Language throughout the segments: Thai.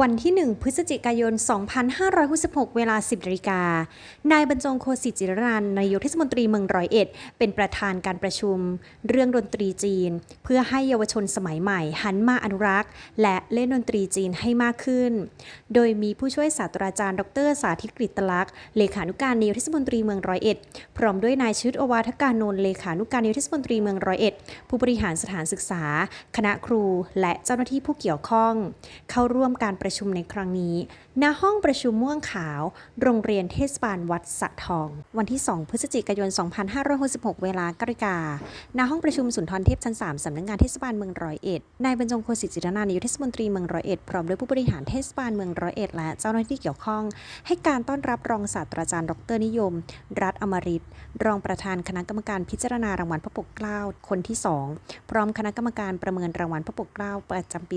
วันที่ 1 พฤศจิกายน 2566 เวลา 10นาฬิกา นายบรรจงโคสิจิรนันนายกเทศมนตรีเมืองร้อยเอ็ด เป็นประธานการประชุม เรื่องดนตรีจีน เพื่อให้เยาวชนสมัยใหม่ หันมาอนุรักษ์ และเล่นดนตรีจีนให้มากขึ้น โดยมีผู้ช่วยศาสตราจารย์ ดร สาธิตกฤตลักษณ์ เลขานุการนายกเทศมนตรีเมืองร้อยเอ็ด พร้อมด้วยนายชุดอวาทการนนท์เลขานุการนายกเทศมนตรีเมืองร้อยเอ็ด ผู้บริหารสถานศึกษา คณะครู และเจ้าหน้าที่ผู้เกี่ยวข้อง เข้าร่วมการประชุมในครั้งนี้ ณ ห้องประชุมม่วงขาว โรงเรียนเทศบาลวัดสะทอง วันที่ 2 พฤศจิกายน 2566 เวลา9นาฬิกา ณ ห้องประชุมสุนทรเทพชั้น 3 สำนักงานเทศบาลเมืองร้อยเอ็ด นายบรรจงโคสิจิรนันท์นายกเทศมนตรีเมืองร้อยเอ็ด พร้อมด้วยผู้บริหารเทศบาลเมืองร้อยเอ็ดและเจ้าหน้าที่เกี่ยวข้อง ให้การต้อนรับรองศาสตราจารย์ ดรนิยม รัฐอมริตรองประธานคณะกรรมการพิจารณารางวัลพระปกเกล้าคนที่ 2 พร้อมคณะกรรมการประเมินรางวัลพระปกเกล้าประจำปี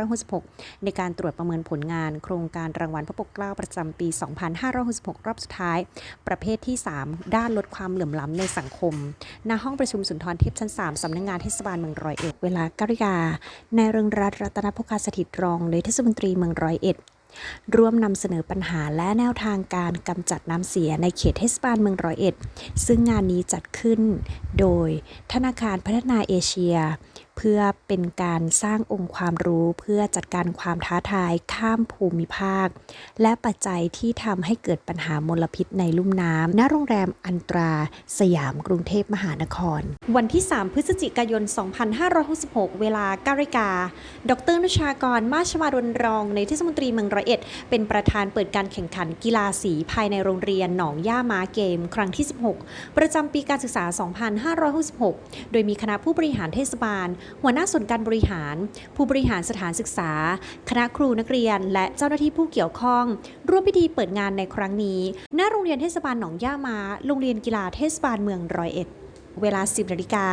2566 ในการตรวจประเมินผลงาน โครงการรางวัลพระปกเกล้าประจำปี 2566 รอบสุดท้าย ประเภทที่ 3 ด้านลดความเหลื่อมล้ำในสังคม ณ ห้องประชุมสุนทรเทพชั้น 3 สำนักงงานเทศบาลเมืองร้อยเอ็ด เวลา9นาฬิกา นายเรืองรัตน์รัตนพกาสถิตรองเลยเทศมนตรีเมืองร้อยเอ็ดร่วมนำเสนอปัญหาและแนวทางการกำจัดน้ำเสียในเขตเทศบาลเมืองร้อยเอ็ด ซึ่งงานนี้จัดขึ้นโดยธนาคารพัฒนาเอเชีย เพื่อเป็นการสร้างองค์ความรู้เพื่อจัดการความท้าทายข้ามภูมิภาค และปัจจัยที่ทำให้เกิดปัญหามลพิษในลุ่มน้ำณโรงแรมอันตราสยามกรุงเทพมหานคร วันที่ 3 พฤศจิกายน 2566 เวลา9นาฬิกา ดรนุชากร มาชวาดลรองในเทศมนตรีเมืองร้อยเอ็ด เป็นประธานเปิดการแข่งขันกีฬาสีภายในโรงเรียนหนองย่าม้าเกม ครั้งที่ 16 ประจำปีการศึกษา 2566 โดยมีคณะผู้บริหารเทศบาลหัวหน้าส่วนการบริหาร ผู้บริหารสถานศึกษา คณะครูนักเรียน และเจ้าหน้าที่ผู้เกี่ยวข้อง ร่วมพิธีเปิดงานในครั้งนี้ หน้าโรงเรียนเทศบาลหนองย่าม้าโรงเรียนกีฬาเทศบาลเมืองร้อยเอ็ด เวลา 10นาฬิกา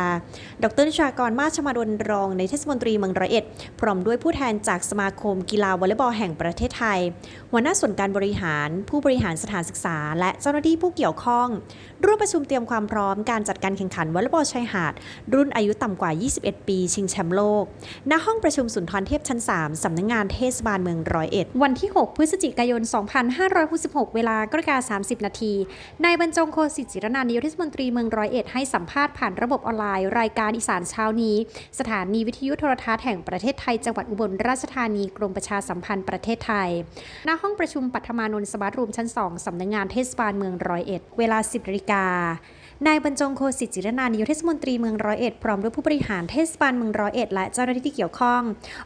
ดรนิชากรมาชมาดลรองในเทศมนตรีเมืองร้อยเอ็ด พร้อมด้วยผู้แทนจากสมาคมกีฬาวอลเลย์บอลแห่งประเทศไทย หัวหน้าส่วนการบริหาร ผู้บริหารสถานศึกษา และเจ้าหน้าที่ผู้เกี่ยวข้อง ร่วมประชุมเตรียมความพร้อมการจัดการแข่งขันวอลเลย์บอลชายหาด รุ่นอายุต่ำกว่า 21 ปี ชิงแชมป์โลก ณ ห้องประชุมสุนทรเทพชั้น 3 สำนักงงานเทศบาลเมืองร้อยเอ็ด วันที่ 6 พฤศจิกายน 2566 เวลา9นาฬิกา30 นาที นายบรรจงโคสิริจิรนันท์นายกเทศมนตรีเมืองร้อยเอ็ดให้สัมภาษณ์ผ่านระบบออนไลน์ รายการอีสานเช้านี้ สถานีวิทยุโทรทัศน์แห่งประเทศไทยจังหวัดอุบลราชธานีกรมประชาสัมพันธ์ประเทศไทย ณ ห้องประชุมปัทมานนท์สมาร์ทรูมชั้น 2 สำนักงงานเทศบาลเมืองร้อยเอ็ด เวลา 10นาฬิกา นายบรรจงโคสิจิรนันายกเทศมนตรีเมืองร้อยเอ็ดพร้อมด้วยผู้บริหารเทศบาลเมืองร้อยเอ็ดและเจ้าหน้าที่ที่เกี่ยวข้อง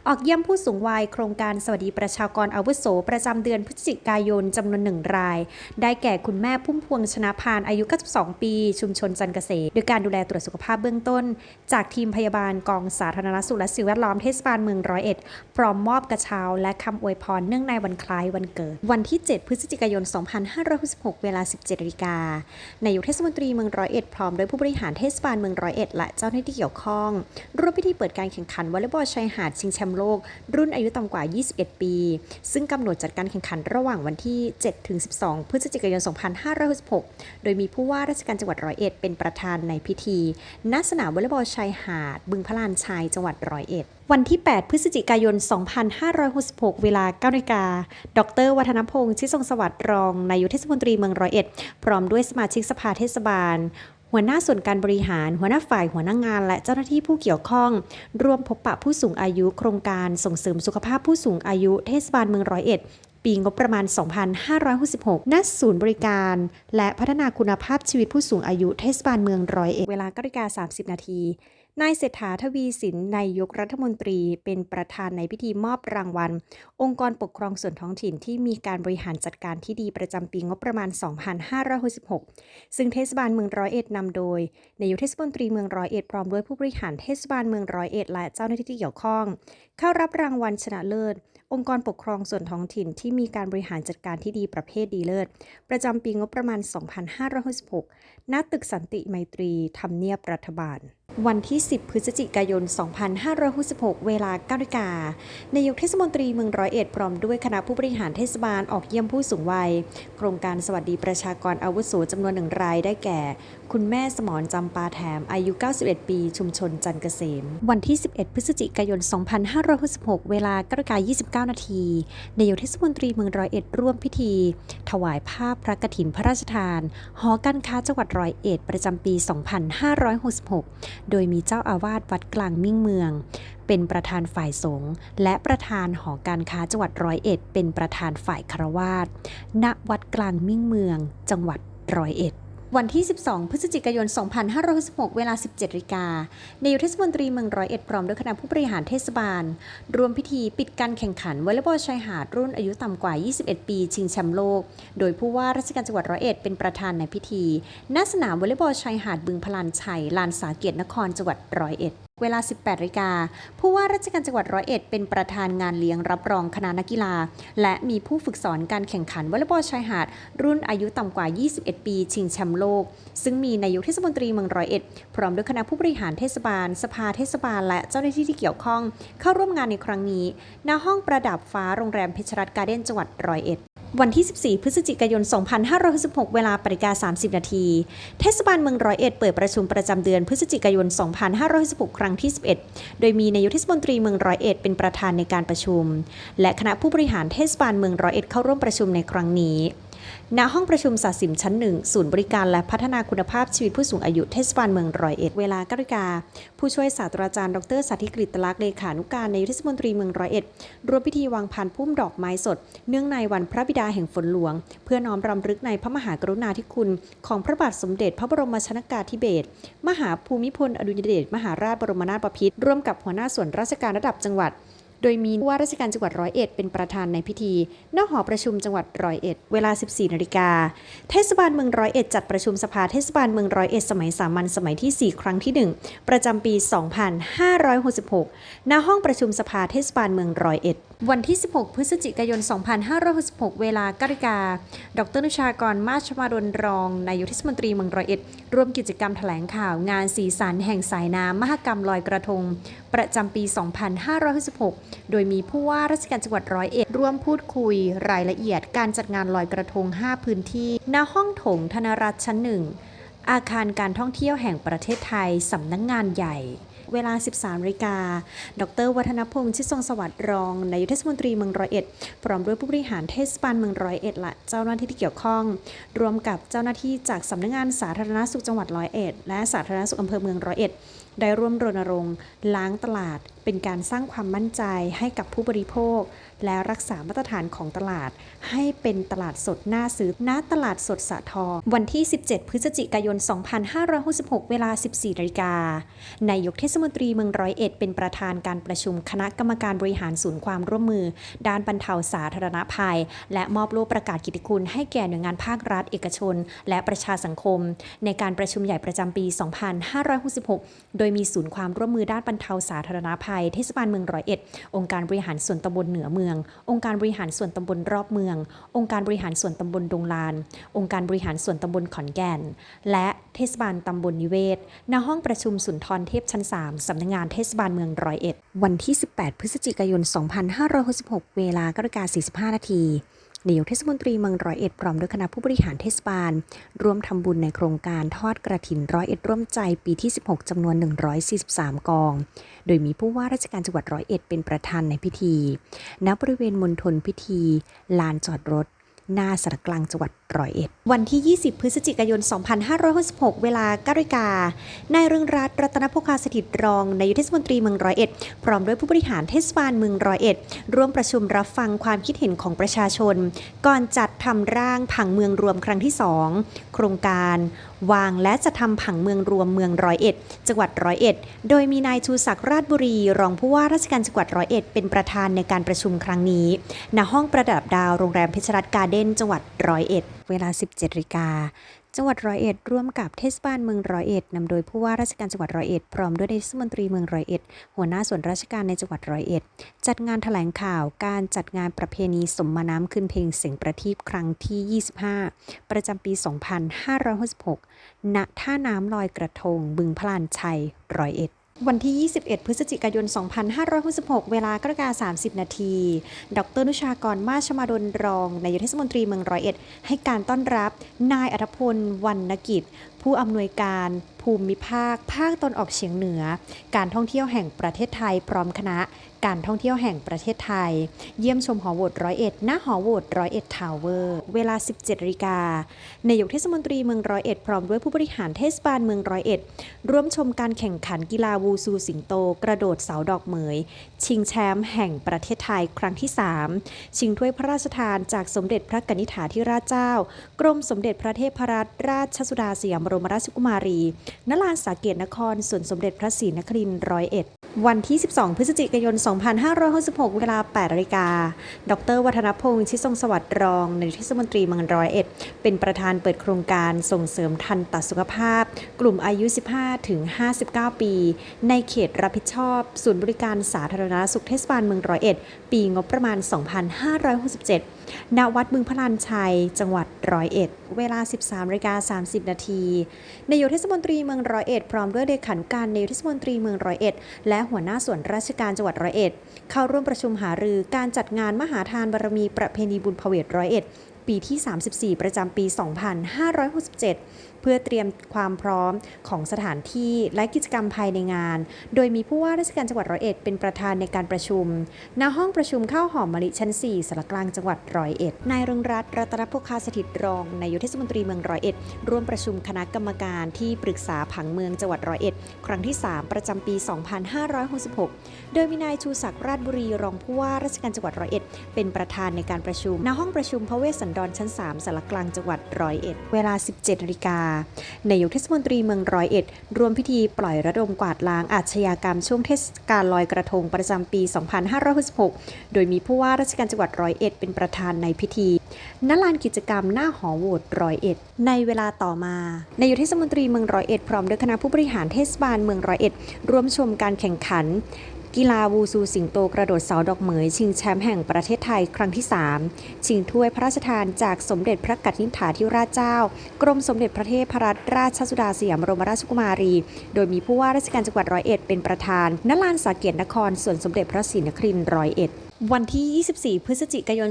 ออกเยี่ยมผู้สูงวัยโครงการสวัสดิประชากรอาวุโสประจำเดือนพฤศจิกายนจำนวนหนึ่งราย ได้แก่คุณแม่พุ่มพวงชนะพานอายุ 92 ปี ชุมชนจันเกษตรโดยการดูแลตรวจสุขภาพเบื้องต้น จากทีมพยาบาลกองสาธารณสุขและสิ่งแวดล้อมเทศบาลเมืองร้อยเอ็ดพร้อมมอบกระเช้าและคำอวยพรเนื่องในวันคล้ายวันเกิด วันที่ 7 พฤศจิกายน 2566 เวลา 17นาฬิกานายกเทศมนตรีเมืองร้อย้อยเอ็ดพร้อมด้วยผู้บริหารเทศบาลเมืองร้อยเอ็ดและเจ้าหน้าที่เกี่ยวข้องร่วมพิธีเปิดการแข่งขันวอลเลย์บอลชายหาดชิงแชมป์โลก รุ่นอายุต่ำกว่า 21 ปี ซึ่งกำหนดจัดการแข่งขันระหว่างวันที่ 7-12 พฤศจิกายน 2566 โดยมีผู้ว่าราชการจังหวัดร้อยเอ็ดเป็นประธานในพิธีณสนามวอลเลย์บอลชายหาดบึงพระลานชัยจังหวัดร้อยเอ็ดวันที่ 8 พฤศจิกายน 2566 เวลา9นาฬิกา ดร วัฒนพงษ์ชิทรงสวัสดิ์รองนายกเทศมนตรีเมืองร้อยเอ็ด พร้อมด้วยสมาชิกสภาเทศบาล หัวหน้าส่วนการบริหาร หัวหน้าฝ่ายหัวหน้างงาน และเจ้าหน้าที่ผู้เกี่ยวข้อง ร่วมพบปะผู้สูงอายุโครงการส่งเสริมสุขภาพผู้สูงอายุเทศบาลเมืองร้อยเอ็ดปีงบประมาณ 2566 ณ ศูนย์บริการ และพัฒนาคุณภาพชีวิตผู้สูงอายุเทศบาลเมืองร้อยเอ็ด เวลา9นาฬิกา30 นาที นายเศรษฐาทวีสินนายกรัฐมนตรีเป็นประธานในพิธีมอบรางวัล องค์กรปกครองส่วนท้องถิ่นที่มีการบริหารจัดการที่ดีประจำปีงบประมาณ 2566 ซึ่งเทศบาลเมืองร้อยเอ็ดนำโดยนายกเทศมนตรีเมืองร้อยเอ็ดพร้อมด้วยผู้บริหารเทศบาลเมืองร้อยเอ็ดและเจ้าหน้าที่ที่เกี่ยวข้อง เข้ารับรางวัลชนะเลิศ องค์กรปกครองส่วนท้องถิ่นที่มีการบริหารจัดการที่ดีประเภทดีเลิศ ประจำปีงบประมาณ 2566ณตึกสันติไมตรีทำเนียบรัฐบาล วันที่ 10 พฤศจิกายน 2566 เวลา9นาฬิกานายกเทศมนตรีเมืองร้อยเอ็ดพร้อมด้วยคณะผู้บริหารเทศบาลออกเยี่ยมผู้สูงวัย โครงการสวัสดีประชากรอาวุโสจำนวนหนึ่งรายได้แก่ คุณแม่สมรจำปาแถมอายุ 91 ปี ชุมชนจันทร์เกษม วันที่ 11 พฤศจิกายน 2566 เวลา9นาฬิกา29 นาทีนายกเทศมนตรีเมืองร้อยเอ็ดร่วมพิธี ถวายภาพพระกฐินพระราชทาน หอการค้าจังหวัดร้อยเอ็ดประจำปี 2566 โดยมีเจ้าอาวาสวัดกลางมิ่งเมือง เป็นประธานฝ่ายสงฆ์และประธานหอการค้าจังหวัดร้อยเอ็ดเป็นประธานฝ่ายคารวาสณวัดกลางมิ่งเมือง จังหวัดร้อยเอ็ด วันที่ 12 พฤศจิกายน 2566 เวลา 17นาฬิกานายกเทศมนตรีเมืองร้อยเอ็ดพร้อมด้วยคณะผู้บริหารเทศบาล รวมพิธีปิดการแข่งขันวอลเลย์บอลชายหาดรุ่นอายุต่ำกว่า 21 ปี ชิงแชมป์โลก โดยผู้ว่าราชการจังหวัดร้อยเอ็ดเป็นประธานในพิธีณสนามวอลเลย์บอลชายหาดบึงพลานชัย ลานสาเกียรตินครจังหวัดร้อยเอ็ด เวลา 18นาฬิกา ผู้ว่าราชการจังหวัดร้อยเอ็ดเป็นประธานงานเลี้ยงรับรองคณะนักกีฬา และมีผู้ฝึกสอนการแข่งขันวอลเลย์บอลชายหาด รุ่นอายุต่ำกว่า 21 ปี ชิงแชมป์โลก ซึ่งมีนายกเทศมนตรีเมืองร้อยเอ็ด พร้อมด้วยคณะผู้บริหารเทศบาล สภาเทศบาล และเจ้าหน้าที่ที่เกี่ยวข้อง เข้าร่วมงานในครั้งนี้ณห้องประดับฟ้าโรงแรมเพชรรัตน์การ์เด้นจังหวัดร้อยเอ็ด วันที่ 14 พฤศจิกายน 2566 เวลาปริกา 30 นาที เทศบาลเมืองร้อยเอ็ดเปิดประชุมประจำเดือนพฤศจิกายน 2566 ครั้งที่ 11 โดยมีนายกเทศมนตรีเมืองร้อยเอ็ดเป็นประธานในการประชุม และคณะผู้บริหารเทศบาลเมืองร้อยเอ็ดเข้าร่วมประชุมในครั้งนี้ ณห้องประชุมสาสิมชั้นหนึ่งศูนย์บริการและพัฒนาคุณภาพชีวิตผู้สูงอายุเทศบาลเมืองร้อยเอ็ดเวลา9นาฬิกา ผู้ช่วยศาสตราจารย์ดรสาธิกฤตลักษณ์เลขานุการนายกเทศมนตรีเมืองร้อยเอ็ดร่วมพิธีวางพานพุ่มดอกไม้สด เนื่องในวันพระบิดาแห่งฝนหลวง เพื่อน้อมรำลึกในพระมหากรุณาธิคุณ ของพระบาทสมเด็จพระบรมชนากาธิเบศรมหาภูมิพลอดุลยเดชมหาราชบรมนาถบพิตรร่วมกับหัวหน้าส่วนราชการระดับจังหวัด โดยมีว่าราชการจังหวัดร้อยเอ็ดเป็นประธานในพิธีณหอประชุมจังหวัดร้อยเอ็ดเวลา 14นาฬิกาเทศบาลเมืองร้อยเอ็ดจัดประชุมสภาเทศบาลเมืองร้อยเอ็ดสมัยสามัญสมัยที่ 4 ครั้งที่ 1 ประจำปี 2566 ณห้องประชุมสภาเทศบาลเมืองร้อยเอ็ดวันที่ 16 พฤศจิกายน 2566 เวลา9นาฬิกา ดรนุชากร มาชมาดลรอง นายกเทศมนตรีเมืองร้อยเอ็ด ร่วมกิจกรรมแถลงข่าวงานสีสันแห่งสายน้ำมหกรรมลอยกระทง ประจำปี 2566 โดยมีผู้ว่าราชการจังหวัดร้อยเอ็ด ร่วมพูดคุยรายละเอียดการจัดงานลอยกระทง 5 พื้นที่ ณ ห้องถงธนรัฐชั้นหนึ่ง อาคารการท่องเที่ยวแห่งประเทศไทย สำนักงงานใหญ่ เวลา 13นาฬิกา ดร วัฒนพงษ์ชิดทรงสวัสดิ์รองนายกเทศมนตรีเมืองร้อยเอ็ด พร้อมด้วยผู้บริหารเทศบาลเมืองร้อยเอ็ดและเจ้าหน้าที่ที่เกี่ยวข้อง รวมกับเจ้าหน้าที่จากสำนักงานสาธารณสุขจังหวัดร้อยเอ็ด และสาธารณสุขอำเภอเมืองร้อยเอ็ดได้ร่วมรณรงค์ล้างตลาด เป็นการสร้างความมั่นใจให้กับผู้บริโภค และรักษามาตรฐานของตลาด ให้เป็นตลาดสดน่าซื้อณตลาดสดสะทอวันที่ 17 พฤศจิกายน 2566 เวลา 14นาฬิกานายกเทศมนตรีเมืองร้อยเอ็ดเป็นประธานการประชุมคณะกรรมการบริหารศูนย์ความร่วมมือ ด้านบรรเทาสาธารณภัย และมอบโล่ประกาศกิตติคุณ ให้แก่หน่วยงานภาครัฐ เอกชน และประชาสังคม ในการประชุมใหญ่ประจำปี 2566 โดยมีศูนย์ความร่วมมือด้านบรรเทาสาธารณภัย เทศบาลเมืองร้อยเอ็ด องค์การบริหารส่วนตำบลเหนือเมือง องค์การบริหารส่วนตำบลรอบเมือง องค์การบริหารส่วนตำบลดงลาน องค์การบริหารส่วนตำบลขอนแก่น และ เทศบาลตำบลนิเวศณห้องประชุมสุนทรเทพชั้น 3 สำนักงานเทศบาลเมืองร้อยเอ็ด วันที่ 18 พฤศจิกายน 2566 เวลา9กา45 นาทีนายกเทศมนตรีเมืองร้อยเอ็ดพร้อมด้วยคณะผู้บริหารเทศบาล ร่วมทำบุญในโครงการทอดกระถินร้อยเอ็ดร่วมใจปีที่ 16จำนวน 143 กอง โดยมีผู้ว่าราชการจังหวัดร้อยเอ็ดเป็นประธานในพิธี ณ บริเวณมณฑลพิธี ลานจอดรถ หน้าสารกลางจังหวัด ร้อยเอ็ดวันที่ 20 พฤศจิกายน 2566 เวลา9นาฬิกา นายเรืองรัตน์รัตนพคาสถิตรองนายกเทศมนตรีเมืองร้อยเอ็ดพร้อมด้วยผู้บริหารเทศบาลเมืองร้อยเอ็ดร่วมประชุมรับฟังความคิดเห็นของประชาชน ก่อนจัดทำร่างผังเมืองรวมครั้งที่ 2 โครงการ วางและจะทำผังเมืองรวมเมืองร้อยเอ็ดจังหวัดร้อยเอ็ดโดยมีนายชูศักดิ์ราชบุรี รองผู้ว่าราชการจังหวัดร้อยเอ็ดเป็นประธานในการประชุมครั้งนี้ณห้องประดับดาวโรงแรมเพชรรัตน์การ์เด้นจังหวัดร้อยเอ็ดเวลา 17นาฬิกา จังหวัดร้อยเอ็ดร่วมกับเทศบาลเมืองร้อยเอ็ดนำโดยผู้ว่าราชการจังหวัดร้อยเอ็ดพร้อมด้วยนายกมนตรีเมืองร้อยเอ็ดหัวหน้าส่วนราชการในจังหวัดร้อยเอ็ดจัดงานแถลงข่าวการจัดงานประเพณีสมมาน้ำขึ้นเพลงเสียงประทีปครั้งที่ 25 ประจำปี 2566ณท่าน้ำลอยกระทง บึงพลานชัยร้อยเอ็ด วันที่ 21 พฤศจิกายน 2566 เวลากรกา30 นาที ดร นุชากร มาชมาดลรอง นายกเทศมนตรีเมืองร้อยเอ็ด ให้การต้อนรับ นายอัธพลวรรณกิจ ผู้อำนวยการภูมิภาค ภาคตนออกเฉียงเหนือ การท่องเที่ยวแห่งประเทศไทยพร้อมคณะ การท่องเที่ยวแห่งประเทศไทย เยี่ยมชมหอโหวตร้อยเอ็ดณหอโหวตร้อยเอ็ดทาวเวอร์เวลา 17นาฬิกานายกเทศมนตรีเมืองร้อยเอ็ดพร้อมด้วยผู้บริหารเทศบาลเมืองร้อยเอ็ดร่วมชมการแข่งขันกีฬาวูซูสิงโต กระโดดเสาดอกเหมย ชิงแชมป์แห่งประเทศไทยครั้งที่ 3 ชิงถ้วยพระราชทานจากสมเด็จพระกนิษฐาธิราชเจ้า กรมสมเด็จพระเทพรัตนราชสุดาสยามบรมราชกุมารีณลานสาเกตนครส่วนสมเด็จพระศรีนครินทร์ร้อยเอ็ด วันที่ 12 พฤศจิกายน 2566 เวลา8นาฬิกา ดร วัฒนพงษ์ชิทรงสวัสดิ์รองนายกเทศมนตรีเมืองร้อยเอ็ด เป็นประธานเปิดโครงการส่งเสริมทันตสุขภาพ กลุ่มอายุ 15 ถึง 59 ปี ในเขตรับผิดชอบ ศูนย์บริการสาธารณสุขเทศบาลเมืองร้อยเอ็ด ปีงบประมาณ 2567 ณวัดบึงพลันชัย จังหวัดร้อยเอ็ด เวลา 13นาฬิกา30 นาทีนายกเทศมนตรีเมืองร้อยเอ็ดพร้อมด้วยเลขานุการนายกเทศมนตรีเมืองร้อยเอ็ดและหัวหน้าส่วนราชการจังหวัดร้อยเอ็ด เข้าร่วมประชุมหารือการจัดงานมหาทานบารมีประเพณีบุญพเวทร้อยเอ็ดปีที่ 34 ประจำปี 2567 เพื่อเตรียมความพร้อมของสถานที่และกิจกรรมภายในงาน โดยมีผู้ว่าราชการจังหวัดร้อยเอ็ดเป็นประธานในการประชุม ณ ห้องประชุมข้าวหอมมะลิชั้น 4สารกลางจังหวัดร้อยเอ็ด นายรงรัตน์รัตนพคาสถิตรอง นายกเทศมนตรีเมืองร้อยเอ็ด ร่วมประชุมคณะกรรมการที่ปรึกษาผังเมืองจังหวัดร้อยเอ็ด ครั้งที่ 3 ประจำปี 2566 โดยมีนายชูศักดิ์ราชบุรีรองผู้ว่าราชการจังหวัดร้อยเอ็ด เป็นประธานในการประชุม ณ ห้องประชุมพระเวสสันดรชั้น 3สารกลางจังหวัดร้อยเอ็ด เวลา 17นาฬิกานายกเทศมนตรีเมืองร้อยเอ็ดร่วมพิธีปล่อยระดมกวาดล้างอาชญากรรมช่วงเทศกาลลอยกระทงประจำปี 2566 โดยมีผู้ว่าราชการจังหวัดร้อยเอ็ดเป็นประธานในพิธีณลานกิจกรรมหน้าหอโหวตร้อยเอ็ด ในเวลาต่อมา นายกเทศมนตรีเมืองร้อยเอ็ดพร้อมด้วยคณะผู้บริหารเทศบาลเมืองร้อยเอ็ดร่วมชมการแข่งขัน กีฬาวูซูสิงโตกระโดดเสาดอกเหมย ชิงแชมป์แห่งประเทศไทยครั้งที่ 3 ชิงถ้วยพระราชทานจากสมเด็จพระกันิษฐาธิราชเจ้า กรมสมเด็จพระเทพรัตนราชสุดาสยามบรมราชกุมารี โดยมีผู้ว่าราชการจังหวัดร้อยเอ็ดเป็นประธาน ณ ลานสาเกตนครส่วนสมเด็จพระศรีนครินทร์ร้อยเอ็ด วันที่ 24 พฤศจิกายน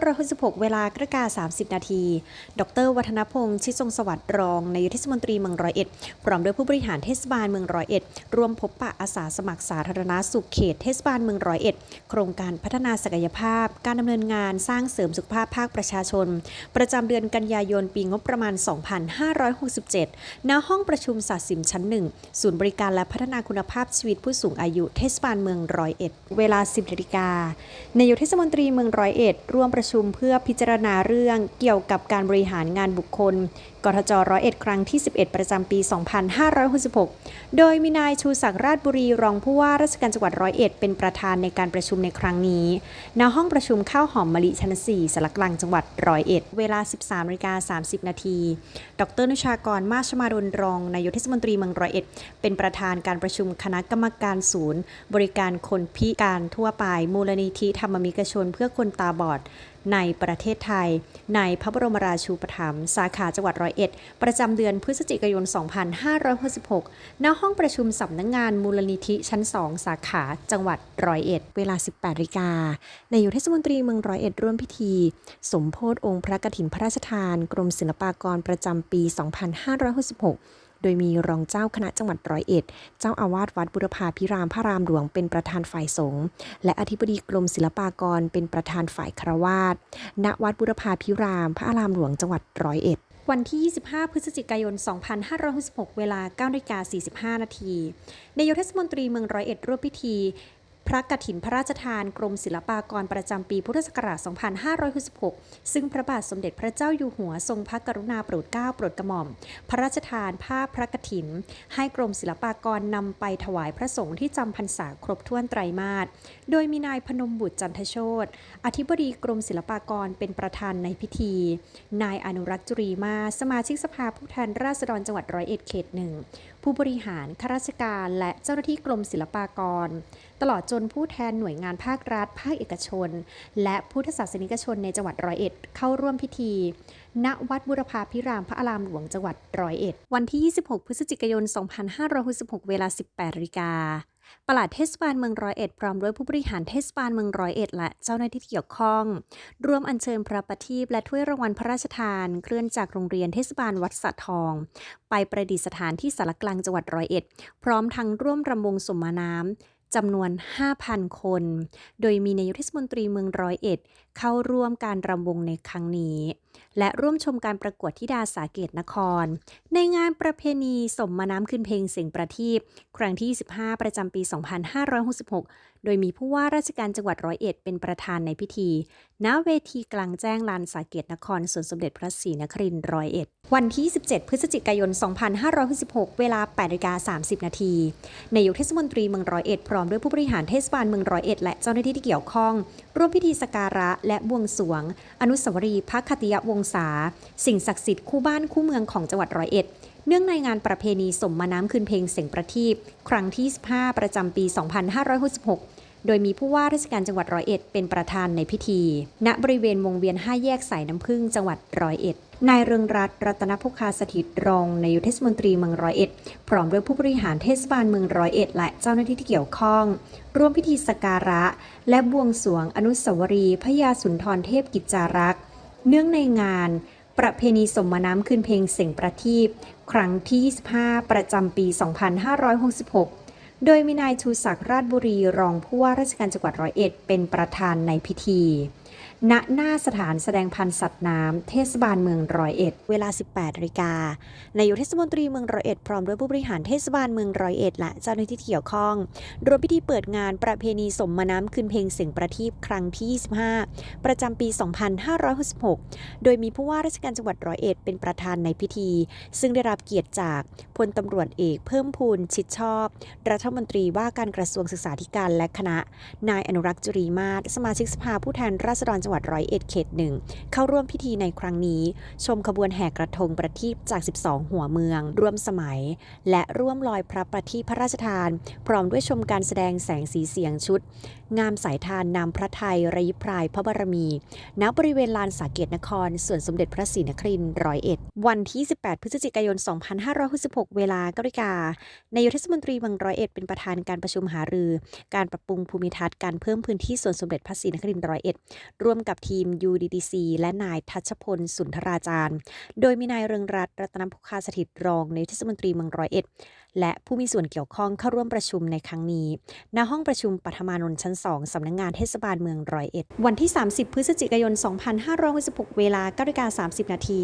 2566 เวลากระกา 30 นาที ดร วัฒนพงษ์ชิดทรงสวัสดิ์รองนายกเทศมนตรีเมืองร้อยเอ็ด พร้อมด้วยผู้บริหารเทศบาลเมืองร้อยเอ็ด ร่วมพบปะอาสาสมัครสาธารณสุขเขตเทศบาลเมืองร้อยเอ็ด โครงการพัฒนาศักยภาพ การดำเนินงานสร้างเสริมสุขภาพภาคประชาชน ประจำเดือนกันยายนปีงบประมาณ 2567 ณ ห้องประชุมศาสิมชั้นหนึ่งศูนย์บริการและพัฒนาคุณภาพชีวิตผู้สูงอายุเทศบาลเมืองร้อยเอ็ด เวลา 10นาฬิกานายกเทศมนตรีเมืองร้อยเอ็ดร่วมประชุมเพื่อพิจารณาเรื่องเกี่ยวกับการบริหารงานบุคคล กทจร้อยเอ็ดครั้งที่ 11 ประจำปี 2566 โดยมีนายชูศักดิ์ราชบุรีรองผู้ว่าราชการจังหวัดร้อยเอ็ดเป็นประธานในการประชุมในครั้งนี้ณห้องประชุมข้าวหอมมะลิชั้น4สารกลางจังหวัดร้อยเอ็ดเวลา 13นาฬิกา30 นาที ดรนุชากรมาชมาดลรองนายกเทศมนตรีเมืองร้อยเอ็ดเป็นประธานการประชุมคณะกรรมการศูนย์ บริการคนพิการทั่วไปมูลนิธิธรรมมิกชนเพื่อคนตาบอด ในประเทศไทย ในพระบรมราชูปถัมภ์สาขาจังหวัดร้อยเอ็ด ประจำเดือนพฤศจิกายน 2566 ณ ห้องประชุมสำนักงงานมูลนิธิชั้น 2 สาขาจังหวัดร้อยเอ็ด เวลา 18นาฬิกานายกเทศมนตรีเมืองร้อยเอ็ดร่วมพิธี สมโพธิองค์พระกฐินพระราชทาน กรมศิลปากรประจำปี 2566 โดยมีรองเจ้าคณะจังหวัดร้อยเอ็ด เจ้าอาวาสวัดบุรพาพิรามพระรามหลวงเป็นประธานฝ่ายสงฆ์และอธิบดีกรมศิลปากรเป็นประธานฝ่ายครวาสณวัดบุรพาพิราม พระอารามหลวงจังหวัดร้อยเอ็ดวันที่ 25 พฤศจิกายน 2566 เวลา9นาฬิกา45 นาที นายกเทศมนตรีเมืองร้อยเอ็ดร่วมพิธี พระกฐินพระราชทานกรมศิลปากรประจำปีพุทธศักราช 2566 ซึ่งพระบาทสมเด็จพระเจ้าอยู่หัวทรงพระกรุณาโปรดเกล้าโปรดกระหม่อม พระราชทานผ้าพระกฐิน ให้กรมศิลปากรนำไปถวายพระสงฆ์ที่จำพรรษาครบถ้วนไตรมาส โดยมีนายพนมบุตรจันทโชตอธิบดีกรมศิลปากรเป็นประธานในพิธี นายอนุรักษ์จุรีมา สมาชิกสภาผู้แทนราษฎรจังหวัดร้อยเอ็ดเขตหนึ่ง ผู้บริหารข้าราชการและเจ้าหน้าที่กรมศิลปากร ตลอดจนผู้แทนหน่วยงานภาครัฐ ภาคเอกชน และพุทธศาสนิกชนในจังหวัดร้อยเอ็ดเข้าร่วมพิธี ณวัดบุรพาพิรามพระอารามหลวงจังหวัดร้อยเอ็ดวันที่ 26 พฤศจิกายน 2566 เวลา 18นาฬิกา ปลัดเทศบาลเมืองร้อยเอ็ดพร้อมด้วยผู้บริหารเทศบาลเมืองร้อยเอ็ดและเจ้าหน้าที่ที่เกี่ยวข้องร่วมอัญเชิญพระประทีปและถ้วยรางวัลพระราชทานเคลื่อนจากโรงเรียนเทศบาลวัดสะทอง ไปประดิษฐานที่สารกลางจังหวัดร้อยเอ็ด พร้อมทั้งร่วมรำวงสมมาน้ำจำนวน 5,000 คน โดยมีนายกเทศมนตรีเมืองร้อยเอ็ด เข้าร่วมการรำวงในครั้งนี้ และร่วมชมการประกวดธิดาสาเกตนคร ในงานประเพณีสมมาน้ำคืนเพลงเสียงประทีปครั้งที่25ประจำปี 2566 โดยมีผู้ว่าราชการจังหวัดร้อยเอ็ดเป็นประธานในพิธี ณ เวทีกลางแจ้งลานสาเกตนครสวนสมเด็จพระศรีนครินทร์ร้อยเอ็ด วันที่ 17 พฤศจิกายน 2566 เวลา8นาฬิกา30 นาที นายกเทศมนตรีเมืองร้อยเอ็ดพร้อมด้วยผู้บริหารเทศบาลเมืองร้อยเอ็ดและเจ้าหน้าที่ที่เกี่ยวข้อง ร่วมพิธีสการะและบวงสวง อนุสาวรีย์พระคติยวงศา สิ่งศักดิ์สิทธิ์คู่บ้านคู่เมืองของจังหวัดร้อยเอ็ด เนื่องในงานประเพณีสมมาน้ำคืนเพลงเสียงประทีปครั้งที่ 15 ประจำปี 2566 โดยมีผู้ว่าราชการจังหวัดร้อยเอ็ดเป็นประธานในพิธี ณบริเวณวงเวียน5แยกสายน้ำพึ่งจังหวัดร้อยเอ็ดนายเรืองรัตน์รัตนพุคาสถิตรองนายกเทศมนตรีเมืองร้อยเอ็ด พร้อมด้วยผู้บริหารเทศบาลเมืองร้อยเอ็ด และเจ้าหน้าที่ที่เกี่ยวข้อง ร่วมพิธีสการะ และบวงสรวงอนุสาวรีย์พระยาสุนทรเทพกิจจารักษ์ เนื่องในงาน ประเพณีสมมาน้ำคืนเพลงเสียงประทีปครั้งที่ 25 ประจำปี 2566 โดยมีนายชูศักดิ์ราชบุรีรองผู้ว่าราชการจังหวัดร้อยเอ็ดเป็นประธานในพิธี ณหน้าสถานแสดงพันธุ์สัตว์น้ำเทศบาลเมืองร้อยเอ็ด เวลา 18นาฬิกานายกเทศมนตรีเมืองร้อยเอ็ดพร้อมด้วยผู้บริหารเทศบาลเมืองร้อยเอ็ดและเจ้าหน้าที่เกี่ยวข้อง รวมพิธีเปิดงานประเพณีสมมาน้ำคืนเพลงเสียงประทีปครั้งที่ 25 ประจำปี 2566 โดยมีผู้ว่าราชการจังหวัดร้อยเอ็ดเป็นประธานในพิธี ซึ่งได้รับเกียรติจากพลตำรวจเอกเพิ่มพูนชิดชอบ รัฐมนตรีว่าการกระทรวงศึกษาธิการและคณะ นายอนุรักษ์จุรีมาศสมาชิกสภาผู้แทนราษฎรจังหวัดร้อยเอ็ดเขตหนึ่งเข้าร่วมพิธีในครั้งนี้ ชมขบวนแห่กระทงประทีปจาก 12 หัวเมือง ร่วมสมัย และร่วมลอยพระประทีปพระราชทาน พร้อมด้วยชมการแสดงแสงสีเสียงชุด งามสายทานนำพระไทยระยิพรายพระบารมีณบริเวณลานสาเกตนครส่วนสมเด็จพระศรีนครินทร์ร้อยเอ็ดวันที่ 18 พฤศจิกายน 2566 เวลา9นาฬิกานายกเทศมนตรีเมืองร้อยเอ็ดเป็นประธานการประชุมหารือ การปรับปรุงภูมิทัศน์การเพิ่มพื้นที่ส่วนสมเด็จพระศรีนครินทร์ร้อยเอ็ดร่วมกับทีม UDDC และนายทัชพลสุนทราจารย์ โดยมีนายเรืองรัตน์รัตนพุคาสถิตรองนายกเทศมนตรีเมืองร้อยเอ็ด และผู้มีส่วนเกี่ยวข้องเข้าร่วมประชุมในครั้งนี้ ณ ห้องประชุมปัทมานนท์ชั้น 2 สำนักงงานเทศบาลเมืองร้อยเอ็ด วันที่ 30 พฤศจิกายน 2566 เวลา9นาฬิกา30 นาที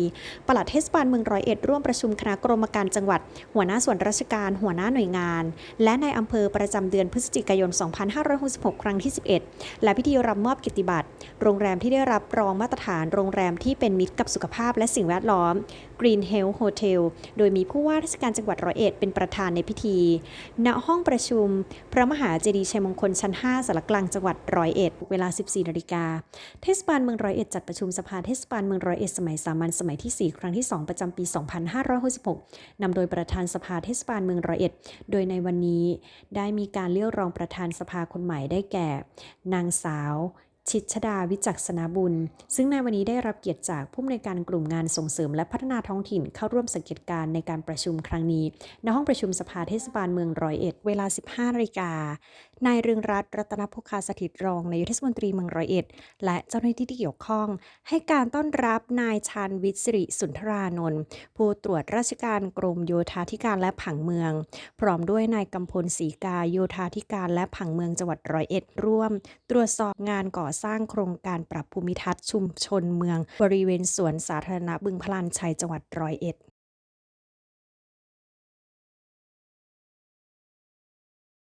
ปลัดเทศบาลเมืองร้อยเอ็ดร่วมประชุมคณะกรมการจังหวัด หัวหน้าส่วนราชการ หัวหน้าหน่วยงาน และนายอำเภอประจำเดือนพฤศจิกายน 2566 ครั้งที่ 11 และพิธีรับมอบกิตติบัตร โรงแรมที่ได้รับรองมาตรฐานโรงแรมที่เป็นมิตรกับสุขภาพและสิ่งแวดล้อม Green Health Hotel โดยมีผู้ว่าราชการจังหวัดร้อยเอ็ดเป็นประธานในพิธี ณ ห้องประชุม พระมหาเจดีย์ชัยมงคลชั้น 5สารกลางจังหวัดร้อยเอ็ด เวลา 14 นาฬิกา เทศบาลเมืองร้อยเอ็ดจัดประชุมสภาเทศบาลเมืองร้อยเอ็ดสมัยสามัญสมัยที่ 4 ครั้งที่ 2 ประจำปี 2566นำโดยประธานสภาเทศบาลเมืองร้อยเอ็ด โดยในวันนี้ได้มีการเลือกรองประธานสภาคนใหม่ได้แก่ นางสาว ชิดชดาวิจักษณบุญ ซึ่งในวันนี้ได้รับเกียรติจากผู้อำนวยการกลุ่มงานส่งเสริมและพัฒนาท้องถิ่นเข้าร่วมสังเกตการในการประชุมครั้งนี้ ณห้องประชุมสภาเทศบาลเมืองร้อยเอ็ด เวลา 15นาฬิกา นายเรืองรัตน์รัตนพุคาสถิตรองนายกเทศมนตรีเมืองร้อยเอ็ด และเจ้าหน้าที่ที่เกี่ยวข้อง ให้การต้อนรับนายชาญวิทย์สิริสุนทรานนท์ผู้ตรวจราชการกรมโยธาธิการและผังเมือง พร้อมด้วยนายกำพลศรีกาโยธาธิการและผังเมืองจังหวัดร้อยเอ็ดร่วม ตรวจสอบงานก่อสร้างโครงการปรับภูมิทัศน์ชุมชนเมือง บริเวณสวนสาธารณะบึงพลานชัยจังหวัดร้อยเอ็ด